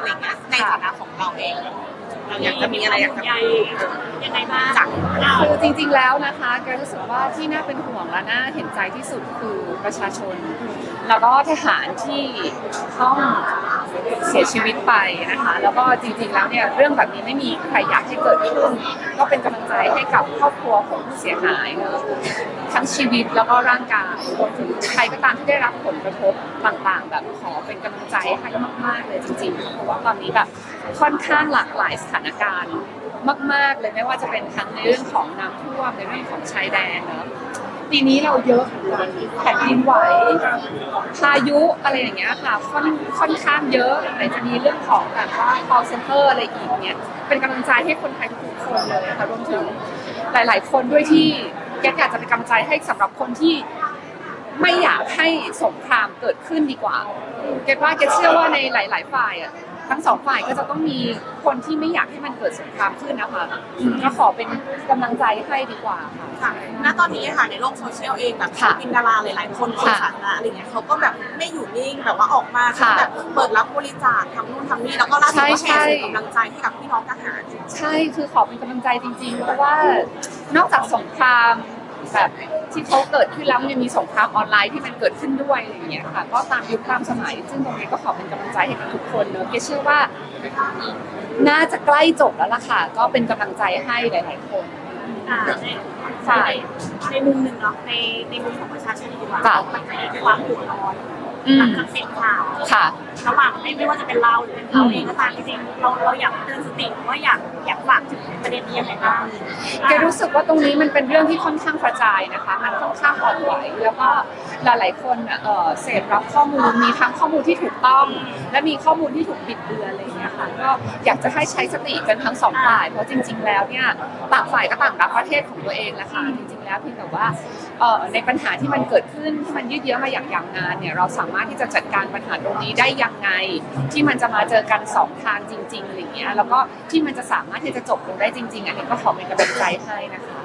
อะไรเงี้ยในฐานะของเราเอง เราอยากจะมีอะไรอยากจะใหญ่พูดยังไงบ้างจากคือจริง ๆ แล้วนะคะแกรู้สึกว่าที่น่าเป็นห่วงและน่าเห็นใจที่สุดคือประชาชน แล้วก็ทหารที่ต้อง เสียชีวิตไปนะคะแล้วก็จริงๆแล้วเนี่ยเรื่องแบบนี้ไม่มีใครอยากให้เกิดขึ้น ก็เป็นกำลังใจให้กับครอบครัวของผู้เสียหายนะทั้งชีวิตแล้วก็ร่างกายรวมถึงใครก็ตามที่ได้รับผลกระทบต่างๆ แบบขอเป็นกำลังใจให้มากๆเลยจริงๆเพราะว่าตอนนี้แบบค่อนข้างหลากหลายสถานการณ์มาก ๆ เลยไม่ว่าจะเป็นทั้งในเรื่องของน้ำท่วมในเรื่องของชายแดนเนอะ ปีนี้เราเยอะกแผ่นดินไหวพายุอะไรอย่างเงี้ยค่ะค่อนค่อนข้างเยอะไหนจะมีเรื่องของแบบว่า call center อะไรอีกเนี่ยเป็นกำลังใจให้คนไทยทุกคนเลยค่ะรวมถึงหลาย ๆ คนด้วยที่แกอยากจะเป็นกำลังใจให้สำหรับคนที่ ไม่อยากให้สงครามเกิดขึ้นดีกว่า เกดว่าเกดเชื่อว่าในหลาย ๆ ฝ่ายอะทั้งสองฝ่ายก็จะต้องมีคนที่ไม่อยากให้มันเกิดสงครามขึ้นนะคะก็ขอเป็นกำลังใจให้ดีกว่าค่ะ ค่ะณตอนนี้ค่ะในโลกโซเชียลเองแบบค่ะศิลปินดาราหลายๆคนคนค่ะสาธารณะอะไรเงี้ยเขาก็แบบไม่อยู่นิ่งแบบว่าออกมาค่ะแบบเปิดรับบริจาคทำนู่นทำนี่แล้วก็ล่าสุดก็ใช่แห่ใช่ส่งกำลังใจให้กับพี่น้องทหาร ใช่คือขอเป็นกำลังใจจริง ๆ เพราะว่านอกจากสงคราม แบบที่เขาเกิดขึ้นแล้วมันยังมีสงครามออนไลน์ที่มันเกิดขึ้นด้วยอะไรอย่างเงี้ยค่ะ ก็ตามยุคตามสมัย ซึ่งตรงนี้ก็ขอเป็นกำลังใจให้กับทุกคนเนอะเกดเชื่อว่า น่าจะใกล้จบแล้วล่ะค่ะ ก็เป็นกำลังใจให้หลาย ๆ คนอ่าในใช่ ในมุมหนึ่งเนาะในในมุมของประชาชนดีกว่าค่ะ มันจะมีความเดือดร้อนอืหลัม งจากเสร็จข่าว ค่ะ ระหว่างไม่ว่าจะเป็นเราหรือเป็นเขาเองก็ตามจริงๆเราเราอยากเตือนสติว่าอยากอยากฝากถึงประเด็นนี้ยังไงบ้างแกรู้สึกว่าตรงนี้มันเป็นเรื่องที่ค่อนข้างกระจายนะคะ มันค่อนข้างอ่อนไหวแล้วก็หลายๆคนน่ะเอ่อเสพรับข้อมูลมีทั้งข้อมูลที่ถูกต้อง และมีข้อมูลที่ถูกบิดเบือนอะไรอย่างเงี้ยค่ะก็อยากจะให้ใช้สติกันทั้งสองฝ่ายเพราะจริง ๆ แล้วเนี่ยต่างฝ่ายก็ต่างรักประเทศของตัวเองแหละค่ะจริง ๆ แล้วเพียงแต่ว่าเอ่อในปัญหาที่มันเกิดขึ้นที่มันยืดเยื้อมาอย่างยาวนานเนี่ยเราสามารถที่จะจัดการปัญหาตรงนี้ได้ยังไง ที่มันจะมาเจอกันสองทางจริงๆอะไรอย่างเงี้ยแล้วก็ที่มันจะสามารถที่จะจบลงได้จริง ๆ อันนี้ก็ขอเป็นกำลังใจให้นะคะ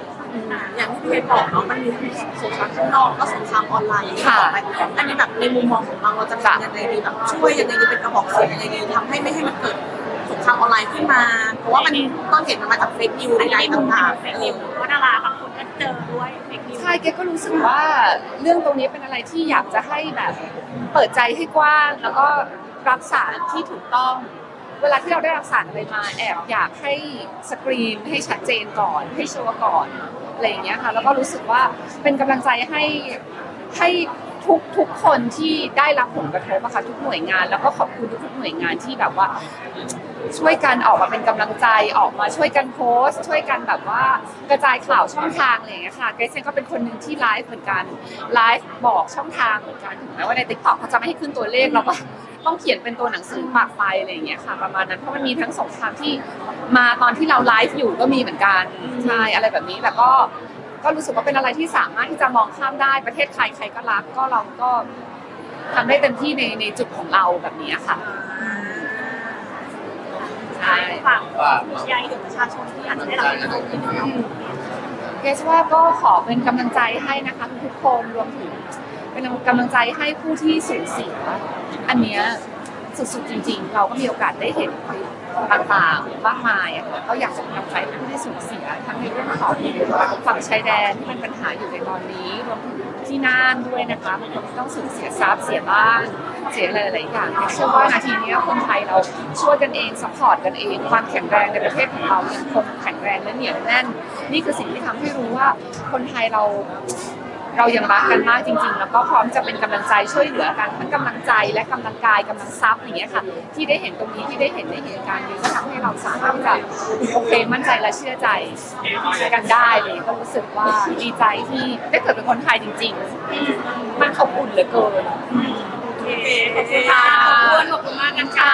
อย่างที่พี่เพชรบอกเนาะมันมีทั้งสงครามข้างนอกแล้วก็สงครามออนไลน์อย่างที่บอกไปอันนี้แบบในมุมมองของเราเราจะทำยังไงดีแบบช่วยยังไงดีเป็นกระบอกเสียงยังไงดีทำให้ไม่ให้มันเกิดสงครามออนไลน์ขึ้นมา เพราะว่ามันต้นเหตุมันมาจากเฟซนิวอันใดนี้ในๆมุมต่างเฟกนิวเพราะดาราบางคนก็เจอด้วยเฟกนิวใช่แกก็รู้สึกว่าเรื่องตรงนี้เป็นอะไรที่อยากจะให้แบบ เปิดใจให้กว้างแล้วก็รับสารที่ถูกต้อง เวลาที่เราได้รับสารอะไรมาแอบอยากให้สกรีนให้ชัดเจนก่อนให้ชัวร์ก่อนอะไรอย่างเงี้ยค่ะแล้วก็รู้สึกว่าเป็นกำลังใจให้ให้ ทุกทุกคนที่ได้รับผลกระทบอะค่ะทุกหน่วยงาน แล้วก็ขอบคุณทุกๆหน่วยงานที่แบบว่า ช่วยกันออกมาเป็นกำลังใจออกมาช่วยกันโพสต์ ช่วยกันแบบว่ากระจายข่าวช่องทางอะไรอย่างเงี้ยค่ะเกรซเองก็เป็นคนหนึ่งที่ไลฟ์เหมือนกันไลฟ์บอกช่องทางเหมือนกันถึงแม้ว่าในติ๊กต็อกเขาจะไม่ให้ขึ้นตัวเลขเราก็ต้องเขียนเป็นตัวหนังสือปากไปอะไรอย่างเงี้ยค่ะประมาณนั้นเพราะมันมีทั้งสงครามที่มาตอนที่เราไลฟ์อยู่ก็มีเหมือนกันใช่อะไรแบบนี้แต่ก็ ก็รู้สึกว่าเป็นอะไรที่สามารถที่จะมองข้ามได้ประเทศใครใครก็รักก็เราก็ทำได้เต็มที่ในในจุดของเราแบบนี้ค่ะใช่ฝากใยถึงประชาชนที่อาจจะได้รับผลกระทบนิดนึงเนาะเกสว่าก็ขอเป็นกำลังใจให้นะคะทุกๆคนรวมถึงเป็นกำลังใจให้ผู้ที่สูญเสียอันเนี้ย สุดๆจริง ๆ เราก็มีโอกาสได้เห็นต่างๆมากมายอะค่ะก็อยากจะเป็นกำลังใจให้ผู้ที่สูญเสียทั้งในเรื่องของฝั่งชายแดนที่เป็นปัญหาอยู่ในตอนนี้รวมถึงที่น่านด้วยนะคะบางคนต้องสูญเสียทรัพย์เสียบ้านเสียอะไรหลายอย่างเชื่อว่านาทีนี้คนไทยเราช่วยกันเองสปอร์ตกันเองความแข็งแรงในประเทศของเรายังคงแข็งแรงและเหนียวแน่น นี่คือสิ่งที่ทำให้รู้ว่าคนไทยเรา เรายังรักกันมากจริง ๆ แล้วก็พร้อมจะเป็นกำลังใจช่วยเหลือกันทั้งกำลังใจและกำลังกายกำลังทรัพย์อย่างเงี้ยค่ะ ที่ได้เห็นตรงนี้ที่ได้เห็นในเหตุการณ์นี้ก็ทำให้เราสามารถที่จะโอเคมั่นใจและเชื่อใจกันได้เลยก็รู้สึกว่าดีใจที่ได้เกิดเป็นคนไทยจริง ๆ มันอบอุ่นเหลือเกินโอเคขอบคุณค่ะขอบคุณขอบคุณมากกันค่ะ